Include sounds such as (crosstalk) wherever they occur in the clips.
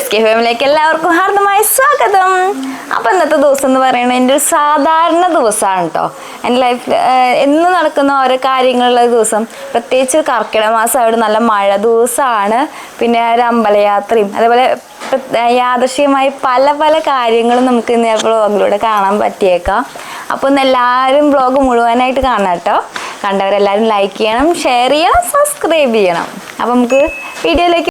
S K ഫാമിലിക്ക് എല്ലാവർക്കും ഹാർദമായ സ്വാഗതം. അപ്പം ഇന്നത്തെ ദിവസം എന്ന് പറയുന്നത് എന്റെ ഒരു സാധാരണ ദിവസമാണ് കേട്ടോ എന്റെ ലൈഫിൽ എന്ന് നടക്കുന്ന ഓരോ കാര്യങ്ങളുള്ള ദിവസം. പ്രത്യേകിച്ച് കർക്കിടക മാസം അവിടെ നല്ല മഴ ദിവസമാണ്. പിന്നെ ഒരു അമ്പലയാത്രയും അതേപോലെ യാദൃശ്ചികമായി പല പല കാര്യങ്ങളും നമുക്ക് ഇന്ന് ബ്ലോഗിലൂടെ കാണാൻ പറ്റിയേക്കാം. അപ്പോൾ ഇന്ന് എല്ലാവരും ബ്ലോഗ് മുഴുവനായിട്ട് കാണാം കേട്ടോ കണ്ടവരെല്ലാവരും ലൈക്ക് ചെയ്യണം ഷെയർ ചെയ്യണം സബ്സ്ക്രൈബ് ചെയ്യണം. അപ്പം നമുക്ക് വീഡിയോയിലേക്ക്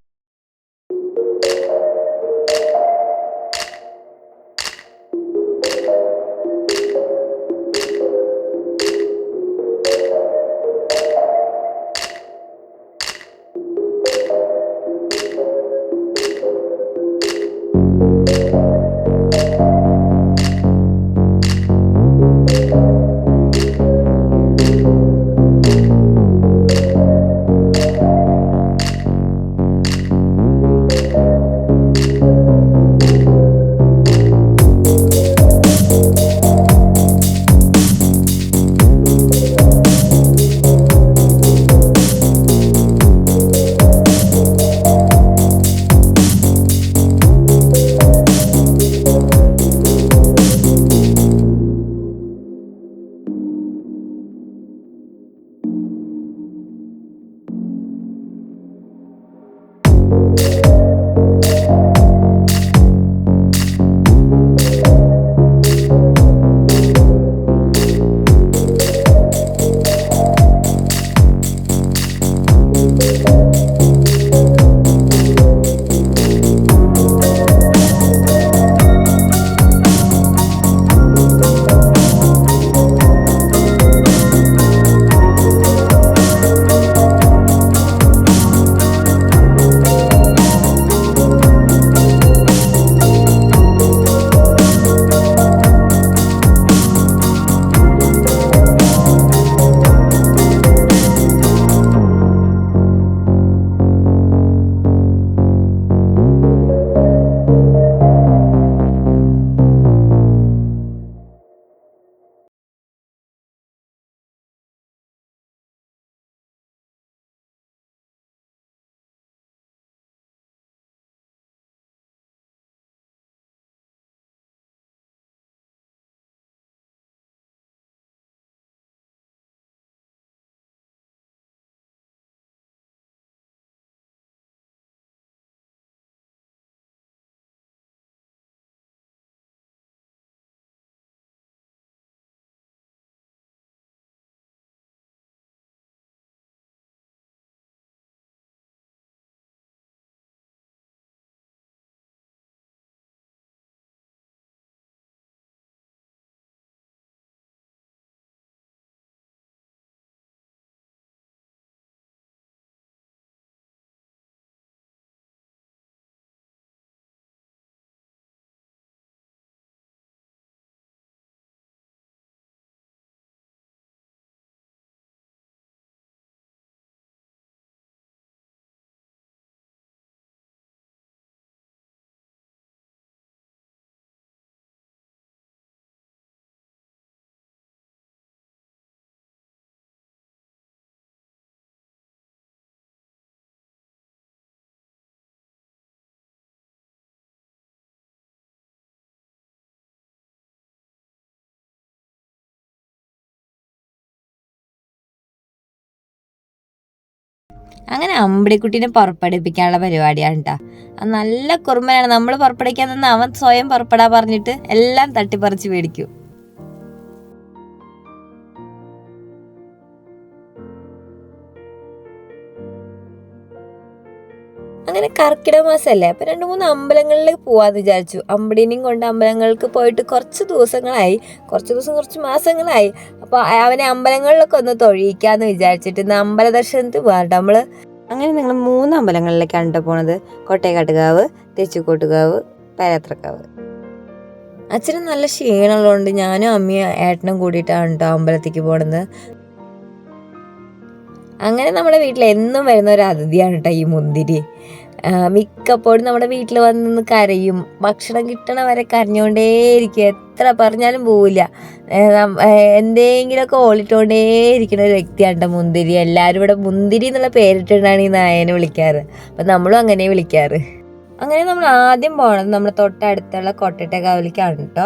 അങ്ങനെ അമ്പിളിക്കുട്ടീനെ പുറപ്പെടുപ്പിക്കാനുള്ള പരിപാടിയാണ് കേട്ടോ നല്ല കുറുമ്പനാണ്. നമ്മൾ പുറപ്പെടുവിക്കാൻ നിന്ന് അവൻ സ്വയം പുറപ്പെടാ പറഞ്ഞിട്ട് എല്ലാം തട്ടിപ്പറിച്ച് മേടിക്കും അങ്ങനെ കർക്കിടക മാസമല്ലേ അപ്പം രണ്ട് മൂന്ന് അമ്പലങ്ങളിൽ പോവാന്ന് വിചാരിച്ചു. അമ്പിളിനെയും കൊണ്ട് അമ്പലങ്ങൾക്ക് പോയിട്ട് കുറച്ച് ദിവസങ്ങളായി. കുറച്ച് ദിവസം കുറച്ച് മാസങ്ങളായി. അപ്പോൾ അവനെ അമ്പലങ്ങളിലൊക്കെ ഒന്ന് തൊഴിയിക്കാന്ന് വിചാരിച്ചിട്ട് ഇന്ന് അമ്പല ദർശനത്തിന് പോകാറുണ്ട് നമ്മൾ അങ്ങനെ നിങ്ങൾ മൂന്ന് അമ്പലങ്ങളിലേക്കാണ് കേട്ടോ പോണത്. കോട്ടയക്കാട്ടുകാവ് തെച്ചിക്കോട്ടുകാവ് പേരാത്രക്കാവ് അച്ഛന് നല്ല ക്ഷീണമുള്ളതുകൊണ്ട് ഞാനും അമ്മയും ഏട്ടനും കൂടിയിട്ടാണ് കേട്ടോ അമ്പലത്തേക്ക് പോണത്. അങ്ങനെ നമ്മുടെ വീട്ടിൽ എന്നും വരുന്ന ഒരു അതിഥിയാണ് കേട്ടോ ഈ മുന്തിരി. മിക്കപ്പോഴും നമ്മുടെ വീട്ടിൽ വന്ന് നിന്ന് കരയും. ഭക്ഷണം കിട്ടണ വരെ കരഞ്ഞുകൊണ്ടേയിരിക്കും. എത്ര പറഞ്ഞാലും പോവില്ല. എന്തെങ്കിലുമൊക്കെ ഓളിട്ടുകൊണ്ടേയിരിക്കുന്ന ഒരു വ്യക്തിയാണ് കേട്ടോ മുന്തിരി. എല്ലാവരും ഇവിടെ മുന്തിരി എന്നുള്ള പേരിട്ടുകൊണ്ടാണ് ഈ നായനെ വിളിക്കാറ്. അപ്പം നമ്മളും അങ്ങനെ വിളിക്കാറ്. അങ്ങനെ നമ്മൾ ആദ്യം പോണത് നമ്മുടെ തൊട്ടടുത്തുള്ള കൊട്ടട്ടക്കാവിലേക്കാണ് കേട്ടോ.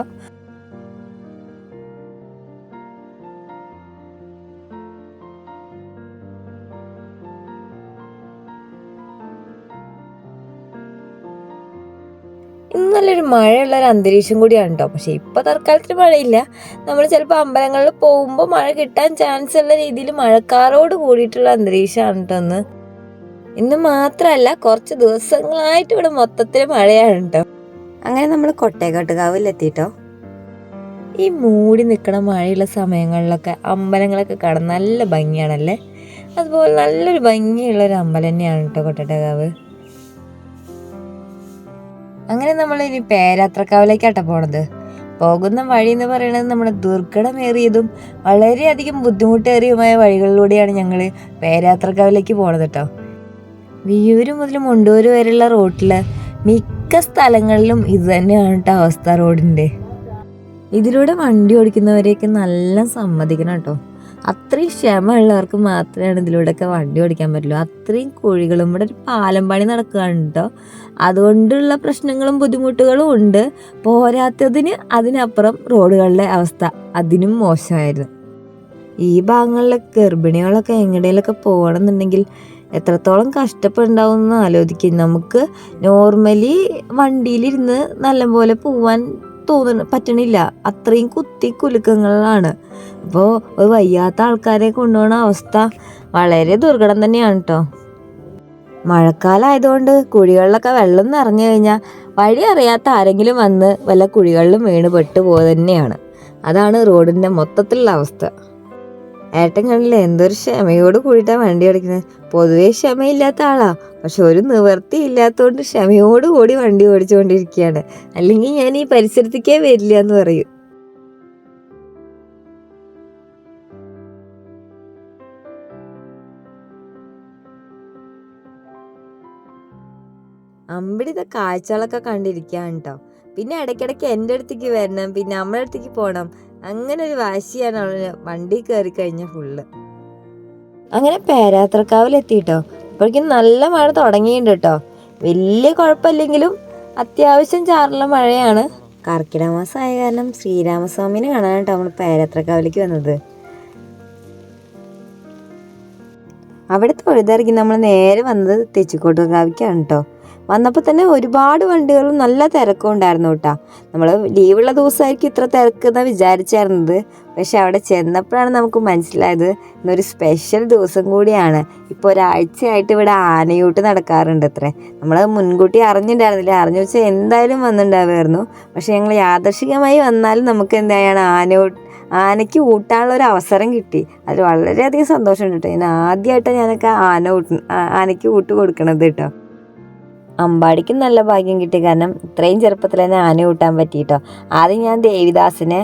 നല്ലൊരു മഴയുള്ള ഒരു അന്തരീക്ഷം കൂടിയാണ് കേട്ടോ പക്ഷേ ഇപ്പോൾ തൽക്കാലത്തിന് മഴയില്ല. നമ്മൾ ചിലപ്പോൾ അമ്പലങ്ങളിൽ പോകുമ്പോൾ മഴ കിട്ടാൻ ചാൻസ് ഉള്ള രീതിയിൽ മഴക്കാറോട് കൂടിയിട്ടുള്ള അന്തരീക്ഷമാണ് കേട്ടോ ഇന്ന്. ഇന്ന് മാത്രമല്ല കുറച്ച് ദിവസങ്ങളായിട്ട് ഇവിടെ മൊത്തത്തിൽ മഴയാണ് കേട്ടോ അങ്ങനെ നമ്മൾ കൊട്ടേക്കാട്ടുകാവിലെത്തിട്ടോ ഈ മൂടി നിൽക്കണ മഴയുള്ള സമയങ്ങളിലൊക്കെ അമ്പലങ്ങളൊക്കെ കാണാൻ നല്ല ഭംഗിയാണല്ലേ? അതുപോലെ നല്ലൊരു ഭംഗിയുള്ള ഒരു അമ്പലം തന്നെയാണ് കേട്ടോ കൊട്ടേക്കാവ് അങ്ങനെ നമ്മൾ ഇനി പേരാത്രക്കാവിലേക്കാട്ടോ പോണത്. പോകുന്ന വഴി എന്ന് പറയുന്നത് നമ്മുടെ ദുർഘടമേറിയതും വളരെയധികം ബുദ്ധിമുട്ടേറിയതുമായ വഴികളിലൂടെയാണ് ഞങ്ങൾ പേരാത്രക്കാവിലേക്ക് പോണത് കേട്ടോ വിയൂര് മുതൽ മുണ്ടൂര് വരെയുള്ള റോട്ടിൽ മിക്ക സ്ഥലങ്ങളിലും ഇത് തന്നെയാണ് അവസ്ഥ റോഡിന്റെ ഇതിലൂടെ വണ്ടി ഓടിക്കുന്നവരെയൊക്കെ നല്ല സമ്മതിക്കണം കേട്ടോ അത്രയും ക്ഷമയുള്ളവർക്ക് മാത്രമാണ് ഇതിലൂടെയൊക്കെ വണ്ടി ഓടിക്കാൻ പറ്റുള്ളൂ. അത്രയും കോഴികളും ഇവിടെ ഒരു പാലം പണി നടക്കുകയാണുട്ടോ അതുകൊണ്ടുള്ള പ്രശ്നങ്ങളും ബുദ്ധിമുട്ടുകളും ഉണ്ട്. പോരാത്തതിന് അതിനപ്പുറം റോഡുകളുടെ അവസ്ഥ അതിനും മോശമായിരുന്നു. ഈ ഭാഗങ്ങളിലെ ഗർഭിണികളൊക്കെ എങ്ങടേലൊക്കെ പോകണമെന്നുണ്ടെങ്കിൽ എത്രത്തോളം കഷ്ടപ്പെടുണ്ടാവും എന്ന് ആലോചിക്കും. നമുക്ക് നോർമലി വണ്ടിയിലിരുന്ന് നല്ലപോലെ പോവാൻ തോന്നണ പറ്റണില്ല. അത്രയും കുത്തി കുലുക്കങ്ങളാണ്. അപ്പോൾ ഒരു വയ്യാത്ത ആൾക്കാരെ കൊണ്ടുപോകുന്ന അവസ്ഥ വളരെ ദുർഘടം തന്നെയാണ് കേട്ടോ മഴക്കാലമായതുകൊണ്ട് കുഴികളിലൊക്കെ വെള്ളം നിറഞ്ഞു കഴിഞ്ഞാൽ വഴി അറിയാത്ത ആരെങ്കിലും വന്ന് വല്ല കുഴികളിലും വീണ് പെട്ടുപോകുക തന്നെയാണ്. അതാണ് റോഡിന്റെ മൊത്തത്തിലുള്ള അവസ്ഥ. ഏട്ടൻ കണ്ടില്ലേ എന്തൊരു ക്ഷമയോട് കൂടിയിട്ടാണ് വണ്ടി ഓടിക്കുന്നത്. പൊതുവേ ക്ഷമയില്ലാത്ത ആളാ. പക്ഷെ ഒരു നിവർത്തി ഇല്ലാത്തതുകൊണ്ട് ക്ഷമയോട് കൂടി വണ്ടി ഓടിച്ചുകൊണ്ടിരിക്കുകയാണ് അല്ലെങ്കിൽ ഞാൻ ഈ പരിസരത്തേക്കേ വരില്ല എന്ന് പറയും അമ്പിടിത്തെ കാഴ്ചകളൊക്കെ കണ്ടിരിക്കുകയാണ് കേട്ടോ പിന്നെ ഇടയ്ക്കിടയ്ക്ക് എന്റെ അടുത്തേക്ക് വരണം പിന്നെ നമ്മുടെ അടുത്തേക്ക് പോകണം അങ്ങനെ ഒരു വാശിയാണ് അവൾ വണ്ടി കയറി കഴിഞ്ഞ ഫുള്ള് അങ്ങനെ പേരാത്രക്കാവിലെത്തിയിട്ടോ അപ്പോഴേക്കും നല്ല മഴ തുടങ്ങിയിട്ടുണ്ട് കേട്ടോ വലിയ കുഴപ്പമില്ലെങ്കിലും അത്യാവശ്യം ചാറുള്ള മഴയാണ്. കർക്കിടക മാസമായ കാരണം ശ്രീരാമസ്വാമിനെ കാണാനായിട്ട് നമ്മൾ പേരാത്രക്കാവിലേക്ക് വന്നത്. അവിടെ തൊഴുതിറങ്ങി നമ്മൾ നേരെ വന്നത് തെച്ചിക്കോട്ടുകാവിക്കാണ് കേട്ടോ വന്നപ്പോൾ തന്നെ ഒരുപാട് വണ്ടികൾ നല്ല തിരക്കും ഉണ്ടായിരുന്നു കേട്ടോ. നമ്മൾ ലീവുള്ള ദിവസമായിരിക്കും ഇത്ര തിരക്കെന്നാണ് വിചാരിച്ചായിരുന്നത്. പക്ഷെ അവിടെ ചെന്നപ്പോഴാണ് നമുക്ക് മനസ്സിലായത് ഇന്നൊരു സ്പെഷ്യൽ ദിവസം കൂടിയാണ്. ഇപ്പോൾ ഒരാഴ്ചയായിട്ട് ഇവിടെ ആനയൂട്ട് നടക്കാറുണ്ട് അത്രേ നമ്മൾ മുൻകൂട്ടി അറിഞ്ഞിട്ടുണ്ടായിരുന്നില്ല? അറിഞ്ഞു വെച്ചാൽ എന്തായാലും വന്നിട്ടുണ്ടാവുമായിരുന്നു. പക്ഷെ ഞങ്ങൾ യാദർശികമായി വന്നാലും നമുക്ക് എന്തായാണ് ആനയൂട്ട് ആനയ്ക്ക് ഊട്ടാനുള്ള ഒരു അവസരം കിട്ടി. അതിൽ വളരെയധികം സന്തോഷമുണ്ട് കേട്ടോ. ഞാൻ ആദ്യമായിട്ടാണ് ഞാനൊക്കെ ആന ഊട്ട് ആനയ്ക്ക് ഊട്ട് കൊടുക്കണത് കേട്ടോ. അമ്പാടിക്കും നല്ല ഭാഗ്യം കിട്ടി. കാരണം ഇത്രയും ചെറുപ്പത്തിൽ തന്നെ ആന കൂട്ടാൻ പറ്റിയിട്ടോ. ആദ്യം ഞാൻ ദേവിദാസിന്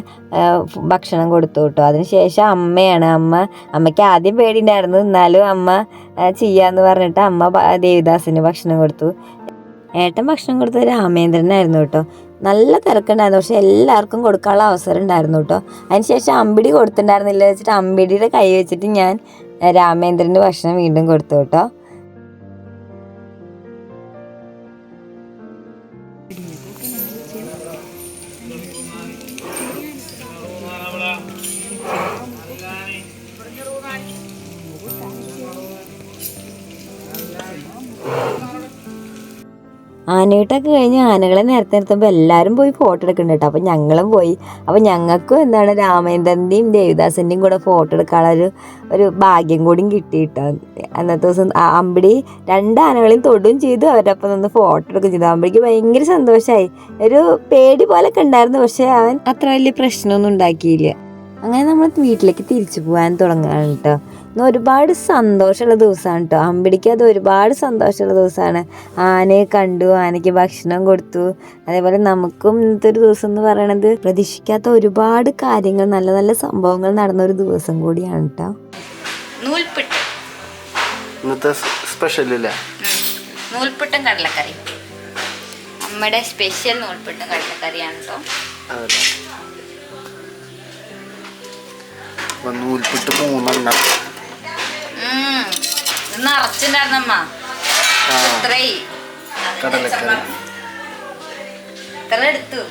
ഭക്ഷണം കൊടുത്തു കേട്ടോ. അതിനുശേഷം അമ്മയാണ്. അമ്മ അമ്മയ്ക്ക് ആദ്യം പേടിയുണ്ടായിരുന്നു എന്നാലും അമ്മ ചെയ്യാന്ന് പറഞ്ഞിട്ട് അമ്മ ദേവിദാസിന് ഭക്ഷണം കൊടുത്തു. ഏട്ടൻ ഭക്ഷണം കൊടുത്തത് രാമേന്ദ്രനായിരുന്നു കേട്ടോ. നല്ല തിരക്കുണ്ടായിരുന്നു. പക്ഷെ എല്ലാവർക്കും കൊടുക്കാനുള്ള അവസരം ഉണ്ടായിരുന്നു കേട്ടോ. അതിനുശേഷം അമ്പിടി കൊടുത്തിട്ടുണ്ടായിരുന്നില്ല വെച്ചിട്ട് അമ്പിടിയുടെ കൈ വെച്ചിട്ട് ഞാൻ രാമേന്ദ്രന്റെ ഭക്ഷണം വീണ്ടും കൊടുത്തു കേട്ടോ. ആനയൂട്ടൊക്കെ കഴിഞ്ഞ് ആനകളെ നേരത്തെ നിർത്തുമ്പോൾ എല്ലാവരും പോയി ഫോട്ടോ എടുക്കുന്നുണ്ട് കേട്ടോ അപ്പം ഞങ്ങളും പോയി. അപ്പോൾ ഞങ്ങൾക്കും എന്താണ് രാമേന്ദ്രന്റെയും ദേവദാസിന്റെയും കൂടെ ഫോട്ടോ എടുക്കാനുള്ള ഒരു ഒരു ഭാഗ്യം കൂടിയും കിട്ടിയിട്ടോ അന്നത്തെ ദിവസം അമ്പിടി രണ്ട് ആനകളെയും തൊടും ചെയ്തു. അവരുടെ ഒപ്പം നിന്ന് ഫോട്ടോ എടുക്കുകയും ചെയ്തു. അമ്പിടിക്ക് ഭയങ്കര സന്തോഷമായി ഒരു പേടി പോലൊക്കെ ഉണ്ടായിരുന്നു. പക്ഷേ അവൻ അത്ര വലിയ പ്രശ്നമൊന്നും ഉണ്ടാക്കിയില്ല. അങ്ങനെ നമ്മൾ വീട്ടിലേക്ക് തിരിച്ചു പോകാൻ തുടങ്ങുകയാണ് കേട്ടോ ഇന്ന് ഒരുപാട് സന്തോഷമുള്ള ദിവസമാണ് കേട്ടോ അമ്പിടിക്ക് അത് ഒരുപാട് സന്തോഷമുള്ള ദിവസമാണ്. ആനയെ കണ്ടു ആനയ്ക്ക് ഭക്ഷണം കൊടുത്തു. അതേപോലെ നമുക്കും ഇന്നത്തെ ഒരു ദിവസം എന്ന് പറയണത് പ്രതീക്ഷിക്കാത്ത ഒരുപാട് കാര്യങ്ങൾ നല്ല നല്ല സംഭവങ്ങൾ നടന്ന ഒരു ദിവസം കൂടിയാണ് കേട്ടോ നൂൽപ്പിട്ട് ഇന്നത്തെ സ്പെഷ്യൽ ഇല്ല നൂൽപുട്ടും കടലക്കറി. അമ്മയുടെ സ്പെഷ്യൽ നൂൽപുട്ടും കടലക്കറിയാണ് കേട്ടോ നൂൽപ്പിട്ട് മൂന്നെണ്ണം. നിറച്ചിണ്ടായിരുന്നമ്മ കടലക്കറി. എടുത്തു.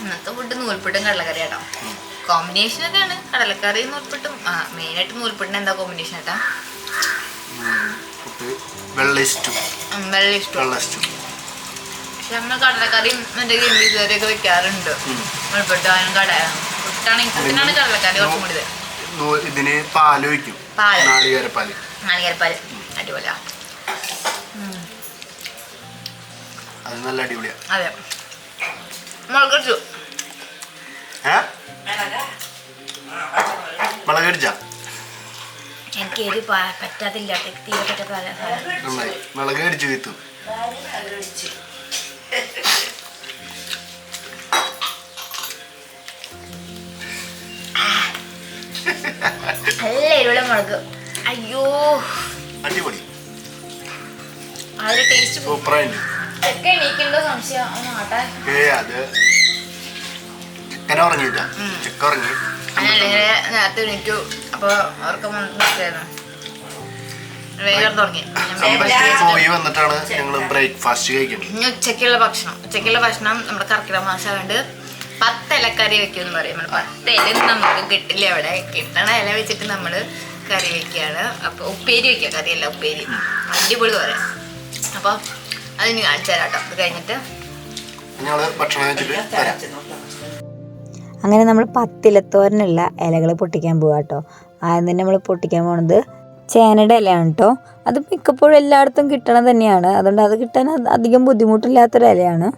ഇന്നത്തെ ഫുഡ് നൂൽപ്പിട്ടും കടലക്കറി കേട്ടോ കോമ്പിനേഷൻ ഒക്കെയാണ്. കടലക്കറി നൂൽപ്പിട്ടും ആ മെയിനായിട്ട് നൂൽപ്പിട്ടിന് എന്താ കോമ്പിനേഷൻ കേട്ടാ വെള്ള വെള്ള ഇഷ്ടം വെള്ള ഇഷ്ടം. പക്ഷെ നമ്മൾ കടലക്കറിയും മറ്റേ ഗ്രീൻ കറിയൊക്കെ വെക്കാറുണ്ട്. മുൾപ്പെട്ടാനും കട പുട്ടിനാണ് കടലക്കറി കുറച്ചും കൂടി നൂ- ഇതിന് പാൽ വയ്ക്കും. പാൽ. നാളികേരപ്പാൽ. നാളികേരപ്പാൽ. അടിപൊളിയാ. അത് നല്ല അടിപൊളിയാ. അതെ. മുളകടിച്ചു ഏ? മുളക് അടിച്ച എനിക്ക് എരി പറ്റാതില്ല. തീരപ്പെട്ട മുളക് അടിച്ചു വിത്തു നല്ല എരിവുള്ള മുളക്. അയ്യോ. അടിപൊളി. അതിന്റെ ടേസ്റ്റ് സൂപ്പറായിട്ട് ഒക്കെ എണീക്കണ്ടോ സംശയം? ഒന്ന് ആട്ടെ. ഏ അത് ചിക്കൻ ഉറങ്ങിയില്ല. ചിക്കൻ ഉറങ്ങി. അങ്ങനെ നേരത്തെ എണീറ്റു. അപ്പൊ അവർക്ക് പോയി വന്നിട്ടാണ് ഞങ്ങൾ ബ്രേക്ക്ഫാസ്റ്റ് കഴിക്കുന്നത്. ഇനി ഉച്ചയ്ക്കുള്ള ഭക്ഷണം. ഉച്ചക്കുള്ള ഭക്ഷണം നമ്മുടെ കർക്കിടക മാസം കൊണ്ട് പത്ത് ഇലക്കറി വെക്കുമെന്ന് പറയും. നമ്മൾ പത്ത് ഇല നമുക്ക് കിട്ടില്ല അവിടെ കിട്ടണ ഇല വെച്ചിട്ട് നമ്മൾ കറി വെക്കുകയാണ്. അപ്പോൾ ഉപ്പേരി വെക്കുക. കറിയല്ല ഉപ്പേരി. അടിപൊളി പറയാം അപ്പോൾ അത് ഇനി കാണിച്ചു തരാം കേട്ടോ. അത് കഴിഞ്ഞിട്ട് ഞങ്ങൾ ഭക്ഷണം കഴിച്ചിട്ട് തരാം അങ്ങനെ നമ്മൾ പത്തിലത്തോരനുള്ള ഇലകൾ പൊട്ടിക്കാൻ പോവാ കേട്ടോ ആദ്യം തന്നെ നമ്മൾ പൊട്ടിക്കാൻ പോണത് ചേനയുടെ ഇലയാണ് കേട്ടോ അത് മിക്കപ്പോഴും എല്ലായിടത്തും കിട്ടണം തന്നെയാണ്. അതുകൊണ്ട് അത് കിട്ടാൻ അധികം ബുദ്ധിമുട്ടില്ലാത്തൊരു ഇലയാണ്.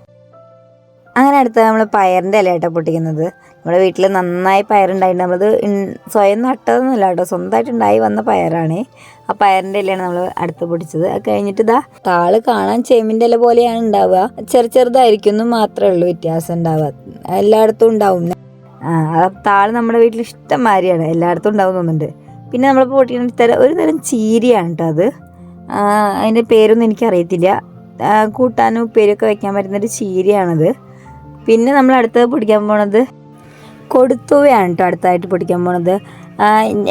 അങ്ങനെ അടുത്ത നമ്മൾ പയറിന്റെ ഇലയായിട്ട് പൊട്ടിക്കുന്നത്. നമ്മുടെ വീട്ടിൽ നന്നായി പയറുണ്ടായിട്ട് നമ്മളത് സ്വയം നട്ടതൊന്നുമല്ല കേട്ടോ സ്വന്തമായിട്ട് ഉണ്ടായി വന്ന പയറാണ്. ആ പയറിന്റെ ഇലയാണ് നമ്മൾ അടുത്ത് പൊടിച്ചത് അത് കഴിഞ്ഞിട്ട് ഇതാ താൾ കാണാൻ ചേമ്പിന്റെ ഇല പോലെയാണ് ഉണ്ടാവുക. ചെറു ചെറുതായിരിക്കും എന്ന് മാത്രമേ ഉള്ളൂ വ്യത്യാസം ഉണ്ടാവുക. എല്ലായിടത്തും ഉണ്ടാവും. ആ താൾ നമ്മുടെ വീട്ടിൽ ഇഷ്ടം മാതിരിയാണ് എല്ലായിടത്തും ഉണ്ടാവും തോന്നുന്നുണ്ട്. പിന്നെ നമ്മൾ പൊട്ടിക്കുന്ന തരം ഒരു തരം ചീരിയാണ് കേട്ടോ അത്. അതിന്റെ പേരൊന്നും എനിക്കറിയത്തില്ല കൂട്ടാനും ഉപ്പേരിയൊക്കെ വയ്ക്കാൻ പറ്റുന്നൊരു ചീരയാണത്. പിന്നെ നമ്മൾ അടുത്തത് പൊടിക്കാൻ പോണത് കൊടുത്തുവയാണ് കേട്ടോ അടുത്തായിട്ട് പൊടിക്കാൻ പോണത്.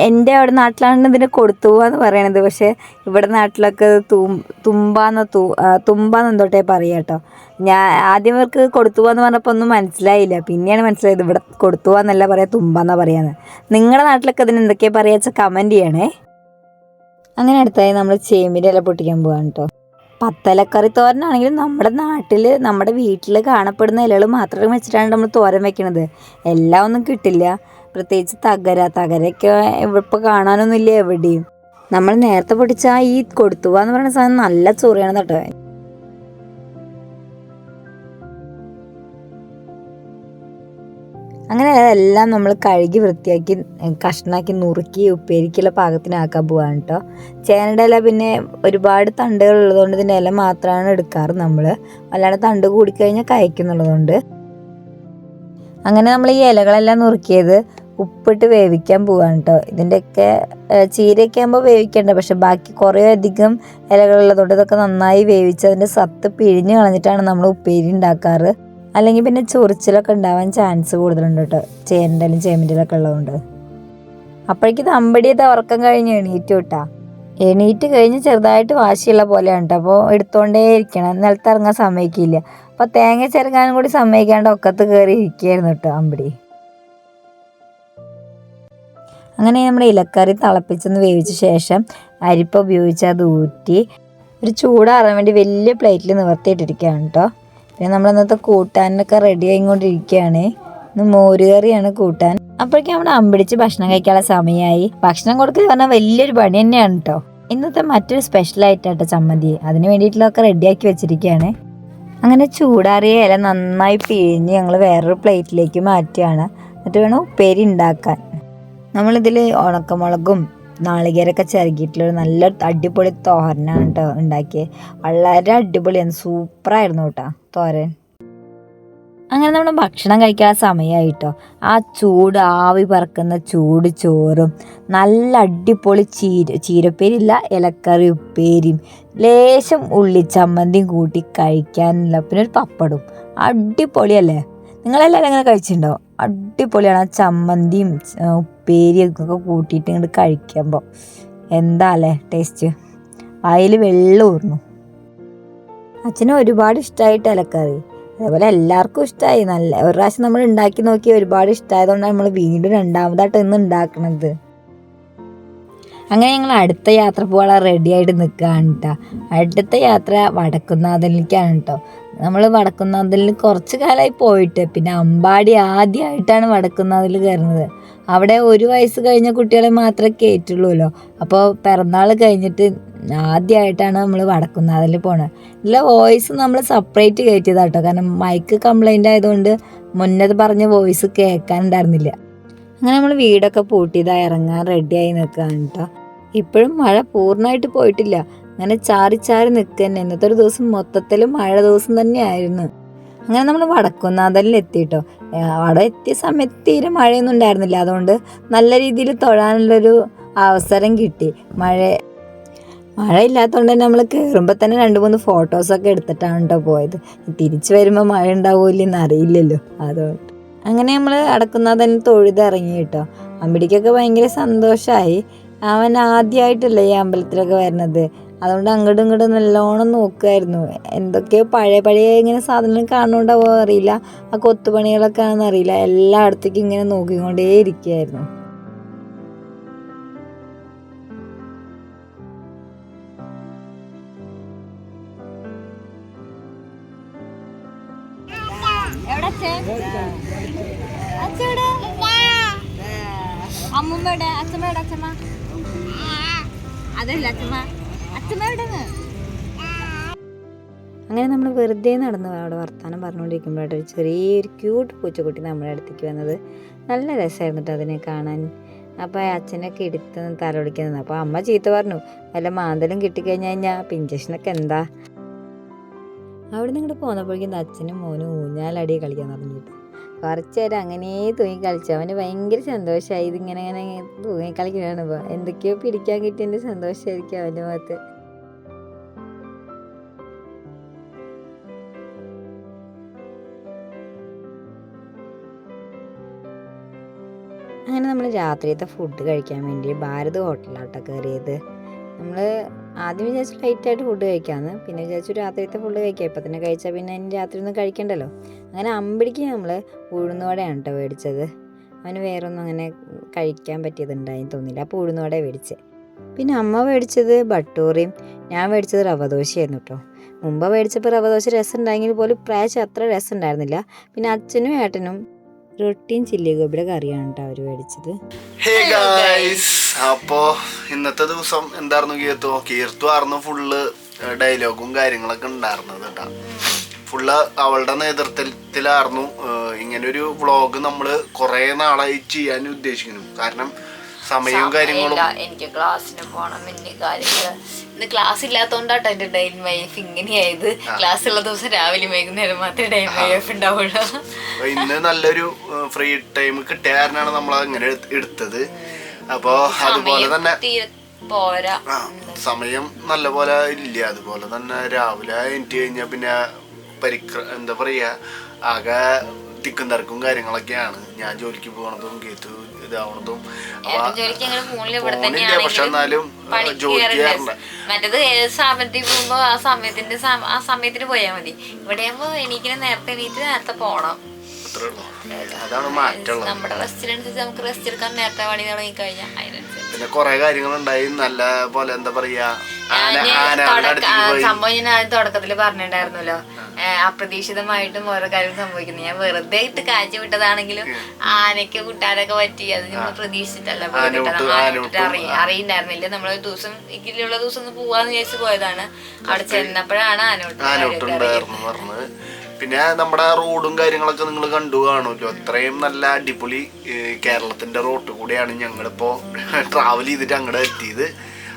എന്റെ അവിടെ നാട്ടിലാണ് ഇതിനെ കൊടുത്തുവ എന്ന് പറയണത്. പക്ഷേ ഇവിടെ നാട്ടിലൊക്കെ തും തുമ്പാന്ന് തൂ തുമ്പാന്ന് എന്തോട്ടെ പറയുക കേട്ടോ ഞാൻ ആദ്യം അവർക്ക് കൊടുത്തുവ എന്ന് പറഞ്ഞപ്പോൾ ഒന്നും മനസ്സിലായില്ല. പിന്നെയാണ് മനസ്സിലായത് ഇവിടെ കൊടുത്തുവ എന്നല്ല പറയാ തുമ്പാന്നാ പറയാന്ന്. നിങ്ങളുടെ നാട്ടിലൊക്കെ ഇതിന് എന്തൊക്കെയാ പറയുക വെച്ചാൽ കമന്റ് ചെയ്യണേ. അങ്ങനെ അടുത്തായി നമ്മൾ ചേമ്പിന്റെ ഇല പൊട്ടിക്കാൻ പോവാണ് കേട്ടോ പത്തലക്കറി തോരനാണെങ്കിലും നമ്മുടെ നാട്ടിൽ നമ്മുടെ വീട്ടിൽ കാണപ്പെടുന്ന ഇലകൾ മാത്രം വെച്ചിട്ടാണ് നമ്മൾ തോരൻ വെക്കണത്. എല്ലാം ഒന്നും കിട്ടില്ല. പ്രത്യേകിച്ച് തകര തകരയൊക്കെ കാണാനൊന്നും ഇല്ല എവിടെയും? നമ്മൾ നേരത്തെ പഠിച്ച ഈ കൊടുത്തുക എന്ന് പറയുന്ന സാധനം നല്ല ചോറിയാണ് കേട്ടോ. അങ്ങനെ അതെല്ലാം നമ്മൾ കഴുകി വൃത്തിയാക്കി കഷ്ണാക്കി നുറുക്കി ഉപ്പേരിക്കുള്ള പാകത്തിനാക്കാൻ പോവാണ് കേട്ടോ. ചേനയുടെ ഇല പിന്നെ ഒരുപാട് തണ്ടുകൾ ഉള്ളതുകൊണ്ട് ഇതിന്റെ ഇല മാത്രമാണ് എടുക്കാറ് നമ്മൾ അല്ലാണ്ട് തണ്ട് കൂടിക്കഴിഞ്ഞാൽ കഴിക്കുന്നുള്ളതുകൊണ്ട് അങ്ങനെ നമ്മൾ ഈ ഇലകളെല്ലാം നുറുക്കിയത് ഉപ്പിട്ട് വേവിക്കാൻ പോവാണ് കേട്ടോ ഇതിന്റെയൊക്കെ ചീരയൊക്കെ ആകുമ്പോൾ വേവിക്കേണ്ട. പക്ഷെ ബാക്കി കുറേ അധികം ഇലകളുള്ളതുകൊണ്ട് ഇതൊക്കെ നന്നായി വേവിച്ച് അതിന്റെ സത്ത് പിഴിഞ്ഞ് കളഞ്ഞിട്ടാണ് നമ്മൾ ഉപ്പേരി ഉണ്ടാക്കാറ്. അല്ലെങ്കിൽ പിന്നെ ചൊറിച്ചിലൊക്കെ ഉണ്ടാവാൻ ചാൻസ് കൂടുതലുണ്ട് കേട്ടോ ചേരന്റെലും ചേമ്പിന്റെലൊക്കെ ഉള്ളതുകൊണ്ട്. അപ്പോഴേക്കും അമ്പടിയത് ഉറക്കം കഴിഞ്ഞ് എണീറ്റ് വിട്ടാ എണീറ്റ് കഴിഞ്ഞ് ചെറുതായിട്ട് വാശിയുള്ള പോലെയാണ് കേട്ടോ അപ്പോൾ എടുത്തോണ്ടേ ഇരിക്കണം. നിലത്തിറങ്ങാൻ സമ്മതിക്കില്ല. അപ്പോൾ തേങ്ങ ചെറുങ്ങാനും കൂടി സമ്മതിക്കാണ്ട് ഒക്കത്ത് കയറി ഇരിക്കുകയായിരുന്നു കേട്ടോ അമ്പടി. അങ്ങനെ നമ്മുടെ ഇലക്കറി തിളപ്പിച്ചൊന്ന് വേവിച്ച ശേഷം അരിപ്പ ഉപയോഗിച്ച് അത് ഊറ്റി ഒരു ചൂടാറാൻ വേണ്ടി വലിയ പ്ലേറ്റിൽ നിവർത്തിയിട്ടിരിക്കുകയാണ് കേട്ടോ. പിന്നെ നമ്മൾ ഇന്നത്തെ കൂട്ടാനൊക്കെ റെഡി ആയിക്കൊണ്ടിരിക്കുകയാണ്. ഇന്ന് മോരുകറിയാണ് കൂട്ടാൻ. അപ്പോഴേക്കും നമ്മുടെ അമ്പിടിച്ച് ഭക്ഷണം കഴിക്കാനുള്ള സമയമായി. ഭക്ഷണം കൊടുക്കുക പറഞ്ഞാൽ വലിയൊരു പണി തന്നെയാണ് കേട്ടോ. ഇന്നത്തെ മറ്റൊരു സ്പെഷ്യൽ ആയിട്ടാട്ടോ ചമ്മന്തി. അതിന് വേണ്ടിയിട്ടുള്ളതൊക്കെ റെഡിയാക്കി വെച്ചിരിക്കുകയാണ്. അങ്ങനെ ചൂടാറിയ ഇല നന്നായി പിഴിഞ്ഞ് ഞങ്ങൾ വേറൊരു പ്ലേറ്റിലേക്ക് മാറ്റുകയാണ്. എന്നിട്ട് വേണം ഉപ്പേരി ഉണ്ടാക്കാൻ. നമ്മളിതിൽ ഉണക്കമുളകും നാളികേരൊക്കെ ചിരകിയിട്ടുള്ള നല്ല അടിപൊളി തോരനാണ് കേട്ടോ ഉണ്ടാക്കിയത് വളരെ അടിപൊളിയാണ് സൂപ്പറായിരുന്നു കേട്ടോ തോരൻ. അങ്ങനെ നമ്മൾ ഭക്ഷണം കഴിക്കാൻ സമയമായി കേട്ടോ ആ ചൂട് ആവി പറക്കുന്ന ചൂട് ചോറും നല്ല അടിപൊളി ചീര ചീരപ്പേരില്ല ഇലക്കറി ഉപ്പേരിയും ലേശം ഉള്ളിച്ചമ്മന്തിയും കൂട്ടി കഴിക്കാനുള്ള പിന്നെ ഒരു പപ്പടും. അടിപൊളിയല്ലേ? നിങ്ങളെല്ലാവരും അങ്ങനെ കഴിച്ചിട്ടുണ്ടോ? അടിപൊളിയാണ്. ആ ചമ്മന്തിയും ആ, ഉപ്പേരിയും ഒക്കെ കൂട്ടിയിട്ട് ഇങ്ങോട്ട് കഴിക്കുമ്പോൾ എന്താ അല്ലേ ടേസ്റ്റ് അതിൽ വെള്ളം ഊർന്നു. അച്ഛന് ഒരുപാട് ഇഷ്ടമായിട്ട് ഇലക്കറി അതേപോലെ എല്ലാവർക്കും ഇഷ്ടമായി നല്ല ഒരു പ്രാവശ്യം നമ്മൾ ഉണ്ടാക്കി നോക്കി ഒരുപാട് ഇഷ്ടമായതുകൊണ്ടാണ് നമ്മൾ വീണ്ടും രണ്ടാമതായിട്ട് ഇന്ന് ഉണ്ടാക്കണത് അങ്ങനെ ഞങ്ങൾ അടുത്ത യാത്ര പോകാൻ റെഡി ആയിട്ട് നിൽക്കുകയാണ് കേട്ടോ അടുത്ത യാത്ര വടക്കുന്നാഥനിലേക്കാണ് കേട്ടോ നമ്മൾ വടക്കുന്നാഥനിൽ കുറച്ച് കാലമായി പോയിട്ട്. പിന്നെ അമ്പാടി ആദ്യമായിട്ടാണ് വടക്കുന്നാഥിൽ കയറുന്നത്. അവിടെ ഒരു വയസ്സ് കഴിഞ്ഞ കുട്ടികളെ മാത്രമേ കയറ്റുള്ളൂല്ലോ അപ്പോൾ പിറന്നാൾ കഴിഞ്ഞിട്ട് ആദ്യമായിട്ടാണ് നമ്മൾ വടക്കുന്നാഥിൽ പോണത് ഇല്ല വോയിസ് നമ്മൾ സെപ്പറേറ്റ് കയറ്റിയതാ കേട്ടോ കാരണം മൈക്ക് കംപ്ലൈന്റ് ആയതുകൊണ്ട് മുന്നത് പറഞ്ഞ വോയിസ് കേൾക്കാനുണ്ടായിരുന്നില്ല. അങ്ങനെ നമ്മൾ വീടൊക്കെ പൂട്ടിയതാ ഇറങ്ങാൻ റെഡിയായി നിൽക്കുകയാണ് കേട്ടോ ഇപ്പോഴും മഴ പൂർണമായിട്ട് പോയിട്ടില്ല. അങ്ങനെ ചാറി ചാറി നിൽക്കുക തന്നെ ഇന്നത്തെ ഒരു ദിവസം മൊത്തത്തിൽ മഴ ദിവസം തന്നെയായിരുന്നു. അങ്ങനെ നമ്മൾ വടക്കുന്നാഥലിൽ എത്തിയിട്ടോ അവിടെ എത്തിയ സമയത്ത് തീരെ മഴയൊന്നും ഉണ്ടായിരുന്നില്ല. അതുകൊണ്ട് നല്ല രീതിയിൽ തൊഴാനുള്ളൊരു അവസരം കിട്ടി. മഴ മഴ ഇല്ലാത്തതുകൊണ്ട് തന്നെ നമ്മൾ കയറുമ്പോൾ തന്നെ രണ്ട് മൂന്ന് ഫോട്ടോസൊക്കെ എടുത്തിട്ടാണ് കേട്ടോ പോയത്. തിരിച്ചു വരുമ്പോൾ മഴ ഉണ്ടാവില്ലെന്ന് അറിയില്ലല്ലോ അതുകൊണ്ട് അങ്ങനെ നമ്മൾ അടക്കുന്നതിന് തൊഴുതിറങ്ങി കേട്ടോ അമ്പിടിക്കൊക്കെ ഭയങ്കര സന്തോഷമായി അവൻ ആദ്യമായിട്ടല്ലേ ഈ അമ്പലത്തിലൊക്കെ വരുന്നത്. അതുകൊണ്ട് അങ്ങോട്ടും ഇങ്ങോട്ടും നല്ലോണം നോക്കുമായിരുന്നു എന്തൊക്കെയോ പഴയ പഴയ ഇങ്ങനെ സാധനങ്ങൾ കാണുന്നുണ്ടാവോ അറിയില്ല. ആ കൊത്തുപണികളൊക്കെ ആണെന്ന് അറിയില്ല. എല്ലായിടത്തേക്കും ഇങ്ങനെ നോക്കിക്കൊണ്ടേ ഇരിക്കുകയായിരുന്നു അമ്മൂമ്മയുടെ അച്ഛമ്മയുടെ അച്ഛമ്മ. അതല്ല അച്ഛമ്മ. അങ്ങനെ നമ്മൾ വെറുതെ നടന്നു അവിടെ വർത്തമാനം പറഞ്ഞുകൊണ്ടിരിക്കുമ്പോഴായിട്ട് ഒരു ചെറിയൊരു ക്യൂട്ട് പൂച്ചക്കുട്ടി നമ്മുടെ അടുത്തേക്ക് വന്നത്. നല്ല രസമായിരുന്നു കേട്ടോ അതിനെ കാണാൻ. അപ്പോൾ അച്ഛനൊക്കെ എടുത്ത് തലൊളിക്കുന്നത് അപ്പോൾ അമ്മ ചീത്ത പറഞ്ഞു വല്ല മാന്തലും കിട്ടിക്കഴിഞ്ഞ് കഴിഞ്ഞാൽ പിഞ്ചക്ഷനൊക്കെ എന്താ? അവിടെ നിന്ന് ഇങ്ങോട്ട് പോന്നപ്പോഴേക്കും അച്ഛനും മോനും ഊഞ്ഞാലടി കളിക്കാൻ തുടങ്ങിയിട്ട് കുറച്ച് നേരം അങ്ങനെ തൂങ്ങി കളിച്ചു. അവന് ഭയങ്കര സന്തോഷമായി. ഇതിങ്ങനെ ഇങ്ങനെ തൂങ്ങി ഇപ്പോൾ എന്തൊക്കെയോ പിടിക്കാൻ കിട്ടിയതിന്റെ സന്തോഷമായിരിക്കും അവന്റെ മുഖത്ത്. രാത്രിയത്തെ ഫുഡ് കഴിക്കാൻ വേണ്ടി ഭാരത് ഹോട്ടലിലോട്ടോ കയറിയത് നമ്മൾ ആദ്യം വിചാരിച്ചു ലൈറ്റായിട്ട് ഫുഡ് കഴിക്കാമെന്ന് പിന്നെ വിചാരിച്ചു രാത്രിയത്തെ ഫുഡ് കഴിക്കാം. ഇപ്പം തന്നെ കഴിച്ചാൽ പിന്നെ അതിന് രാത്രി ഒന്നും കഴിക്കണ്ടല്ലോ. അങ്ങനെ അമ്പിടിക്ക് നമ്മൾ ഉഴുന്നുവടയാണ് കേട്ടോ മേടിച്ചത് അവന് വേറെ ഒന്നും അങ്ങനെ കഴിക്കാൻ പറ്റിയതുണ്ടായി തോന്നിയില്ല. അപ്പോൾ ഉഴുന്നുവട മേടിച്ച് പിന്നെ അമ്മ മേടിച്ചത് ബട്ടൂറിയും ഞാൻ മേടിച്ചത് റവ ദോശയായിരുന്നു കേട്ടോ മുമ്പ് മേടിച്ചപ്പോൾ റവ ദോശ രസം ഉണ്ടായെങ്കിൽ പോലും പ്രാവശ്യം അത്ര രസം ഉണ്ടായിരുന്നില്ല പിന്നെ അച്ഛനും ഏട്ടനും റൊട്ടിയും ചില്ലി ഗോപിയുടെ കറിയാണ് കേട്ടോ അവർ മേടിച്ചത്. അപ്പോ ഇന്നത്തെ ദിവസം എന്തായിരുന്നു കീർത്തു കീർത്തു ആയിരുന്നു ഫുള്ള് ഡയലോഗും കാര്യങ്ങളൊക്കെ ഉണ്ടായിരുന്നത് കേട്ടാ. ഫുള്ള് അവളുടെ നേതൃത്വത്തിലായിരുന്നു ഇങ്ങനൊരു വ്ളോഗ് നമ്മൾ കുറെ നാളായി ചെയ്യാൻ ഉദ്ദേശിക്കുന്നു. കാരണം സമയവും കാര്യങ്ങളും എനിക്ക് ക്ലാസ്സിന് പോകണം ഇനി കാര്യങ്ങൾ. ഇന്ന് ക്ലാസ് ഇല്ലാത്തോണ്ടാട്ടോ എന്റെ ഡൈൻ വൈഫ് ഇങ്ങനെയായത്. ക്ലാസ് ഉള്ള ദിവസം രാവിലെ വൈകുന്നേരം മാത്രമേ ഡൈൻ വൈഫ് ഉണ്ടാവുള്ളൂ. ഇന്ന് നല്ലൊരു ഫ്രീ ടൈം കിട്ടിയ കാരണമാണ് നമ്മൾ അങ്ങനെ എടുത്തത്. അപ്പോ അതുപോലെ തന്നെ പോരാ. സമയം സമയം നല്ലപോലെ ഇല്ല. അതുപോലെ തന്നെ രാവിലെ എനിക്ക് കഴിഞ്ഞാൽ പിന്നെ പരിക്ര എന്താ പറയാ ആകെ തിക്കും തിരക്കും കാര്യങ്ങളൊക്കെയാണ്. ഞാൻ ജോലിക്ക് പോകണതും കേത്തു ഇതാവണതും. ഫോണില്ല പക്ഷെ എന്നാലും ജോലി മറ്റത് മറ്റേത് ഏത് സ്ഥാപനത്തിൽ പോകുമ്പോ ആ സമയത്തിന്റെ ആ സമയത്തിന് പോയാൽ മതി. ഇവിടെ ആകുമ്പോ എനിക്ക് നേരത്തെ എണീറ്റ് നേരത്തെ പോണം. അതാണ് മാറ്റമുള്ളത്. നമ്മുടെ റെസ്റ്റിനനുസരിച്ച് നമുക്ക് റെസ്റ്റ് എടുക്കാൻ നേരത്തെ പണി തുടങ്ങി കഴിഞ്ഞാൽ അതിനനുസരിച്ച്. പിന്നെ കുറെ കാര്യങ്ങളുണ്ടായി. നല്ല പോലെ എന്താ പറയാ സംഭവം ഞാൻ തുടക്കത്തിൽ തുടക്കത്തിൽ പറഞ്ഞിട്ടുണ്ടായിരുന്നല്ലോ. അപ്രതീക്ഷിതമായിട്ടും ഓരോ കാര്യം സംഭവിക്കുന്നത് ഞാൻ വെറുതെ ഇട്ട് കാഴ്ച വിട്ടതാണെങ്കിലും ആനയ്ക്ക് കുട്ടാനൊക്കെ പറ്റി. അത് നമ്മൾ പ്രതീക്ഷിച്ചിട്ടല്ല. കേട്ടോ. നമ്മൾ ഒരു അറിയണ്ടായിരുന്നില്ല. ദിവസം ഇതിലുള്ള ദിവസം ഒന്ന് പോവാന്ന് വിചാരിച്ചു പോയതാണ്. അവിടെ ചെന്നപ്പോഴാണ് ആനോട്ട് പിന്നെ നമ്മുടെ റോഡും കാര്യങ്ങളൊക്കെ നിങ്ങൾ കണ്ടു കാണുമല്ലോ. അത്രയും നല്ല അടിപൊളി കേരളത്തിന്റെ റോഡ് കൂടെയാണ് ഞങ്ങളിപ്പോ (laughs) ട്രാവൽ ചെയ്തിട്ട് അങ്ങോട്ട് എത്തിയത്.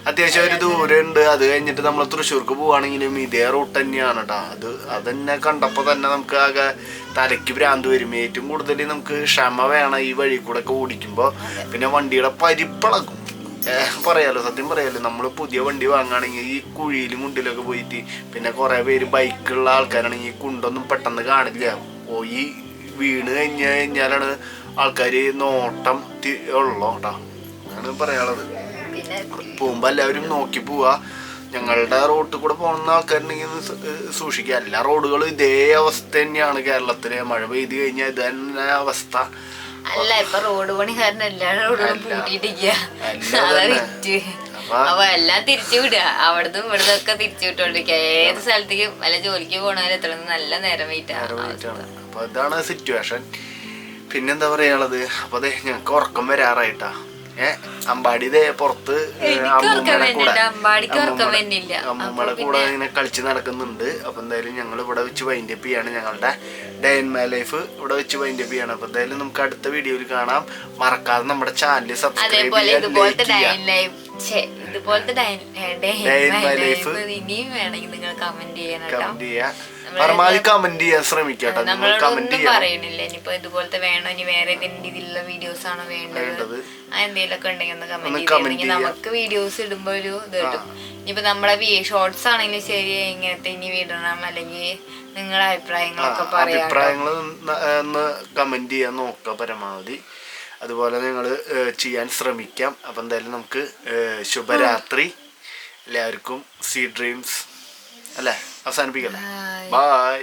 അത്യാവശ്യം ഒരു ദൂരം ഉണ്ട് അത് കഴിഞ്ഞിട്ട് നമ്മൾ തൃശ്ശൂർക്ക് പോവാണെങ്കിലും ഇതേ റൂട്ട് തന്നെയാണ് കേട്ടോ അത് അതന്നെ കണ്ടപ്പോൾ തന്നെ നമുക്ക് ആകെ തലയ്ക്ക് ഭ്രാന്ത് വരും. ഏറ്റവും കൂടുതൽ നമുക്ക് ക്ഷമ വേണം ഈ വഴി കൂടെ ഒക്കെ ഓടിക്കുമ്പോൾ പിന്നെ വണ്ടിയുടെ പരിപ്പിളക്കും പറയാലോ സത്യം പറയാലോ. നമ്മൾ പുതിയ വണ്ടി വാങ്ങുകയാണെങ്കിൽ ഈ കുഴിയിലും കുണ്ടിലൊക്കെ പോയിട്ട് പിന്നെ കുറേ പേര് ബൈക്കുള്ള ആൾക്കാരാണെങ്കിൽ ഈ കുണ്ടൊന്നും പെട്ടെന്ന് കാണില്ല. ഈ വീണ് കഴിഞ്ഞ് കഴിഞ്ഞാലാണ് ആൾക്കാർ നോട്ടം ഉള്ളോ കേട്ടോ അങ്ങനെ പറയാനുള്ളത്. പോകുമ്പോൾ എല്ലാവരും നോക്കി പോവാ. ഞങ്ങളുടെ റോട്ടിൽ കൂടെ പോകുന്ന ആൾക്കാരുണ്ടെങ്കിൽ സൂക്ഷിക്കുക എല്ലാ റോഡുകളും ഇതേ അവസ്ഥ തന്നെയാണ് കേരളത്തിലെ. മഴ പെയ്ത് കഴിഞ്ഞാൽ ഇത് തന്നെ അവസ്ഥ. അല്ല ഇപ്പൊ റോഡ് പണി കാരണം എല്ലാ റോഡുകളും പൂട്ടിയിട്ടിരിക്കുക അപ്പൊ- എല്ലാം തിരിച്ചു വിടുക. അവിടുന്ന് ഇവിടുന്ന് ഒക്കെ തിരിച്ചു വിട്ടോണ്ടിരിക്കുക. ഏത് സ്ഥലത്തേക്കും വല്ല ജോലിക്ക് പോണവരെ എത്ര നല്ല നേരം വെയിറ്റാ നേരെ അപ്പൊ ഇതാണ് സിറ്റുവേഷൻ പിന്നെന്താ പറയാനുള്ളത്? അപ്പൊ അതെ ഞങ്ങക്ക് ഉറക്കം വരാറായിട്ടാ. ഏ അമ്പാടി ഇതേ പുറത്ത് അമ്മൂമ്മയുടെ കൂടെ. ഇങ്ങനെ കളിച്ച് നടക്കുന്നുണ്ട്. അപ്പൊ എന്തായാലും ഞങ്ങൾ ഇവിടെ വെച്ച് വൈൻഡ് അപ്പ് ചെയ്യാണ് ഞങ്ങളുടെ ഡേ ഇൻ മൈ ലൈഫ് ഇവിടെ വെച്ച് വൈൻഡ് അപ്പ് ചെയ്യാണ്. അപ്പൊ എന്തായാലും നമുക്ക് അടുത്ത വീഡിയോയിൽ കാണാം. മറക്കാതെ നമ്മുടെ ചാനൽ സബ്സ്ക്രൈബ് ചെയ്യാൻ ഇതുപോലത്തെ ഡേ ഇൻ മൈ ലൈഫ്. ഇനിയും വേണമെങ്കിൽ നിങ്ങൾ കമന്റ് ചെയ്യണം കമന്റ് ചെയ്യാ പരമാവധി കമന്റ് ചെയ്യാൻ ശ്രമിക്കട്ടോ നിങ്ങൾ കമന്റ് പറയണില്ല. ഇനിയിപ്പോ ഇതുപോലത്തെ വേണോ? ഇനി വേറെ ഏതെങ്കിലും രീതിയിലുള്ള വീഡിയോസ് ആണോ വേണ്ടത്? എന്തെങ്കിലും ഒക്കെ എന്തെങ്കിലുമൊക്കെ ഉണ്ടെങ്കിൽ ഒന്ന് കമന്റ് comment നമുക്ക് വീഡിയോസ് ഇടുമ്പോ ഒരു ഇത് കിട്ടും. ഇനിയിപ്പോ നമ്മളെ ഷോർട്സ് ആണെങ്കിലും ശരി ഇങ്ങനത്തെ ഇനി വിടണം. അല്ലെങ്കിൽ നിങ്ങളുടെ അഭിപ്രായങ്ങളൊക്കെ പറയാം. അഭിപ്രായങ്ങൾ ഒന്ന് കമന്റ് ചെയ്യാൻ നോക്കുക പരമാവധി. അതുപോലെ നിങ്ങൾ ചെയ്യാൻ ശ്രമിക്കാം. അപ്പം എന്തായാലും നമുക്ക് ശുഭരാത്രി. എല്ലാവർക്കും സീ ഡ്രീംസ് അല്ലേ? അവസാനിപ്പിക്കല്ലേ. ബായ്